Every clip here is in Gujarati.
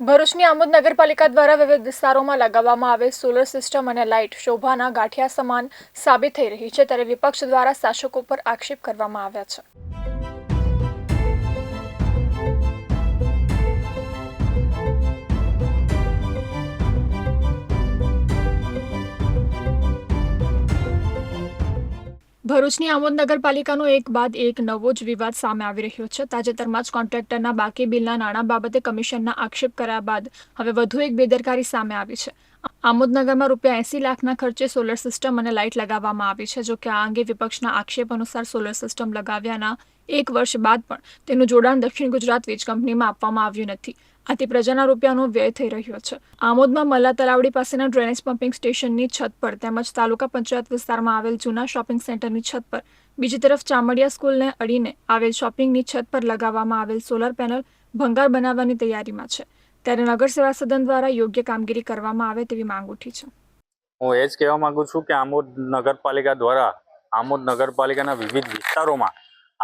ભરૂચની આમોદ નગરપાલિકા દ્વારા વિવિધ વિસ્તારોમાં લગાવવામાં આવેલ સોલર સિસ્ટમ અને લાઇટ શોભાના ગાંઠિયા સમાન સાબિત થઈ રહી છે ત્યારે વિપક્ષ દ્વારા શાસકો પર આક્ષેપ કરવામાં આવ્યા છે. ભરૂચની આમોદ નગરપાલિકાનો એક બાદ એક નવો જ વિવાદ સામે આવી રહ્યો છે. તાજેતરમાં જ કોન્ટ્રાક્ટરના બાકી બિલના નાણાં બાબતે કમિશનના આક્ષેપ કર્યા બાદ હવે વધુ એક બેદરકારી સામે આવી છે. આમોદનગરમાં રૂપિયા એસી લાખના ખર્ચે સોલર સિસ્ટમ અને લાઇટ લગાવવામાં આવી છે, જો કે આ અંગે વિપક્ષના આક્ષેપ અનુસાર સોલર સિસ્ટમ લગાવ્યાના એક વર્ષ બાદ પણ તેનું જોડાણ દક્ષિણ ગુજરાત વીજ કંપનીમાં આપવામાં આવ્યું નથી. આથી પ્રજાના રૂપિયાનો વ્યય થઈ રહ્યો છે. આમોદમાં મલ્લા તલાવડી પાસેના ડ્રેનેજ પમ્પિંગ સ્ટેશનની છત પર તેમજ તાલુકા પંચાયત વિસ્તારમાં આવેલ જૂના શોપિંગ સેન્ટરની છત પર બીજી તરફ ચામડિયા સ્કૂલને અડીને આવેલ શોપિંગની છત પર લગાવવામાં આવેલ સોલર પેનલ ભંગાર બનાવવાની તૈયારીમાં છે. ત્યારે નગર સેવા સદન દ્વારા યોગ્ય કામગીરી કરવામાં આવે તેવી માંગ ઉઠી છે. હું એ જ કહેવા માંગુ છું કે આમોદ નગરપાલિકા દ્વારા આમોદ નગરપાલિકાના વિવિધ વિસ્તારોમાં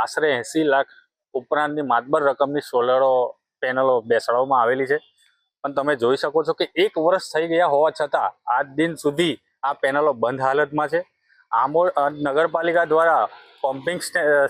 આશરે એંસી લાખ ઉપરાંતની માતબર રકમની સોલરો પેનલો બેસાડવામાં આવેલી છે. પણ તમે જોઈ શકો છો કે એક વર્ષ થઈ ગયા હોવા છતાં આજ દિન સુધી આ પેનલો બંધ હાલતમાં છે. આમોદ નગરપાલિકા દ્વારા પમ્પિંગ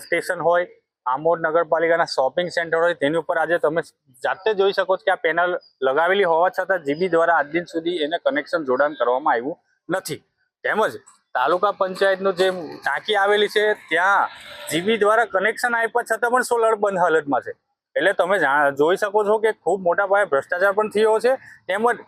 સ્ટેશન હોય, આમોદ નગરપાલિકાના શોપિંગ સેન્ટર હોય, તેની ઉપર આજે તમે જાતે જોઈ શકો છો કે આ પેનલ લગાવેલી હોવા છતાં જીબી દ્વારા આજ દિન સુધી એને કનેક્શન જોડાણ કરવામાં આવ્યું નથી. તેમજ તાલુકા પંચાયતનું જે ટાંકી આવેલી છે, ત્યાં જીબી દ્વારા કનેક્શન આપ્યા છતાં પણ સોલર બંધ હાલતમાં છે. એટલે તમે જોઈ શકો છો કે ખૂબ મોટા પાયે ભ્રષ્ટાચાર પણ થયો છે. તેમજ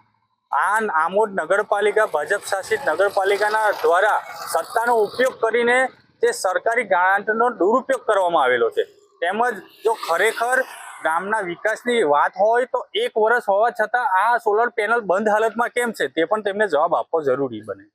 આ આમોદ નગરપાલિકા, ભાજપ શાસિત નગરપાલિકાના દ્વારા સત્તાનો ઉપયોગ કરીને તે સરકારી ગ્રાન્ટનો દુરુપયોગ કરવામાં આવેલો છે. તેમજ જો ખરેખર ગામના વિકાસની વાત હોય તો એક વર્ષ હોવા છતાં આ સોલર પેનલ બંધ હાલતમાં કેમ છે? તે પણ તેમને જવાબ આપવો જરૂરી બને.